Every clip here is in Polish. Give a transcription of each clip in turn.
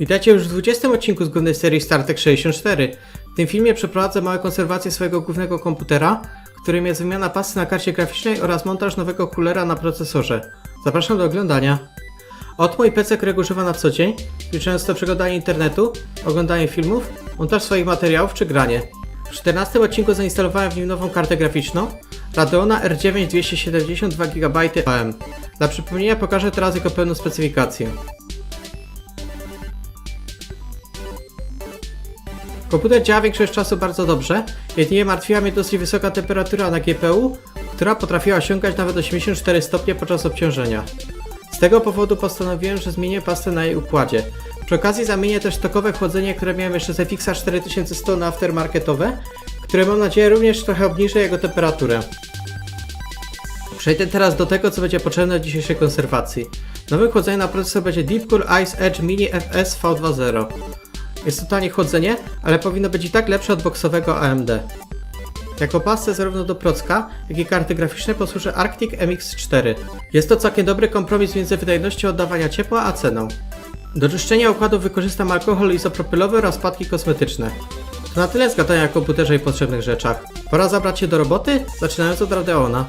Witajcie już w 20 odcinku z głównej serii Star Trek 64. W tym filmie przeprowadzę małe konserwację swojego głównego komputera, którym jest wymiana pasy na karcie graficznej oraz montaż nowego kulera na procesorze. Zapraszam do oglądania. Od mój PC, którego używam na co dzień, licząc to przeglądanie internetu, oglądanie filmów, montaż swoich materiałów czy granie. W 14 odcinku zainstalowałem w nim nową kartę graficzną Radeona R9 272 GB RAM. Dla przypomnienia pokażę teraz jego pełną specyfikację. Komputer działa większość czasu bardzo dobrze, jedynie martwiła mnie dosyć wysoka temperatura na GPU, która potrafiła osiągać nawet 84 stopnie podczas obciążenia. Z tego powodu postanowiłem, że zmienię pastę na jej układzie. Przy okazji zamienię też stokowe chłodzenie, które miałem jeszcze z FX 4100 na aftermarketowe, które mam nadzieję również trochę obniży jego temperaturę. Przejdę teraz do tego, co będzie potrzebne w dzisiejszej konserwacji. Nowe chłodzenie na procesor będzie Deepcool Ice Edge Mini FS V20. Jest to tanie chłodzenie, ale powinno być i tak lepsze od boksowego AMD. Jako pasce zarówno do procka, jak i karty graficzne posłuży Arctic MX4. Jest to całkiem dobry kompromis między wydajnością oddawania ciepła a ceną. Do czyszczenia układu wykorzystam alkohol izopropylowy oraz płatki kosmetyczne. To na tyle z o komputerze i potrzebnych rzeczach. Pora zabrać się do roboty, zaczynając od Radeona.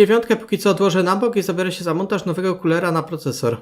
R9 póki co odłożę na bok i zabiorę się za montaż nowego kulera na procesor.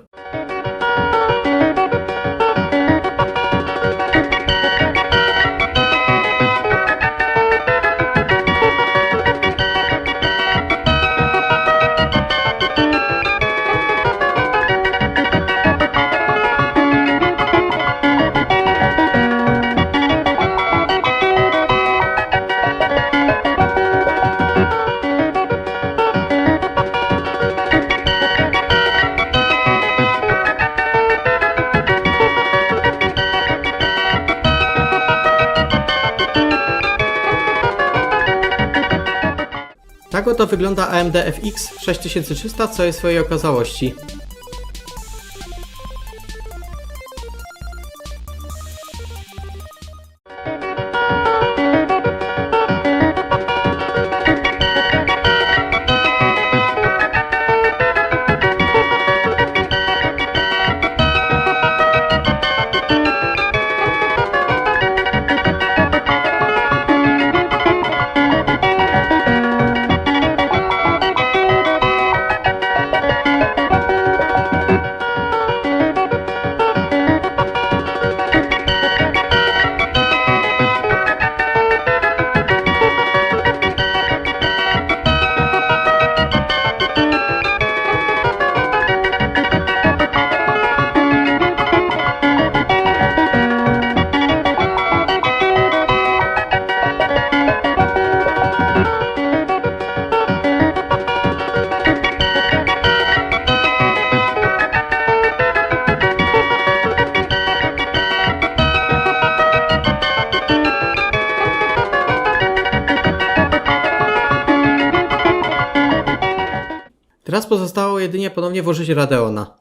Tak oto wygląda AMD FX 6300 w całej swojej okazałości. Teraz pozostało jedynie ponownie włożyć Radeona.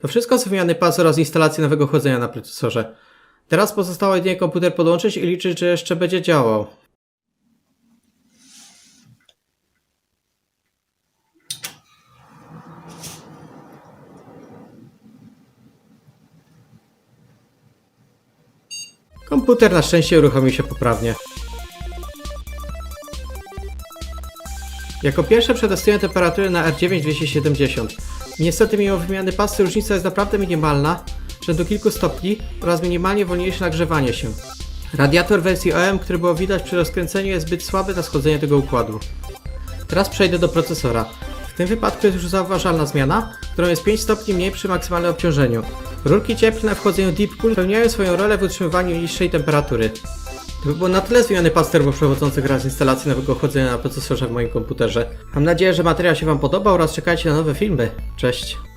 To wszystko z wymiany pas oraz instalacji nowego chłodzenia na procesorze. Teraz pozostało jedynie komputer podłączyć i liczyć, że jeszcze będzie działał. Komputer na szczęście uruchomił się poprawnie. Jako pierwsze przetestuję temperaturę na R9 270. Niestety mimo wymiany pasy różnica jest naprawdę minimalna, rzędu kilku stopni oraz minimalnie wolniejsze nagrzewanie się. Radiator wersji OM, który było widać przy rozkręceniu jest zbyt słaby na schodzenie tego układu. Teraz przejdę do procesora. W tym wypadku jest już zauważalna zmiana, którą jest 5 stopni mniej przy maksymalnym obciążeniu. Rurki cieplne w chłodzeniu Deep Cool pełniają swoją rolę w utrzymywaniu niższej temperatury. To by było na tyle z wymiany pas turboprzewodzących oraz instalacji nowego chłodzenia na procesorze w moim komputerze. Mam nadzieję, że materiał się Wam podobał oraz czekajcie na nowe filmy. Cześć!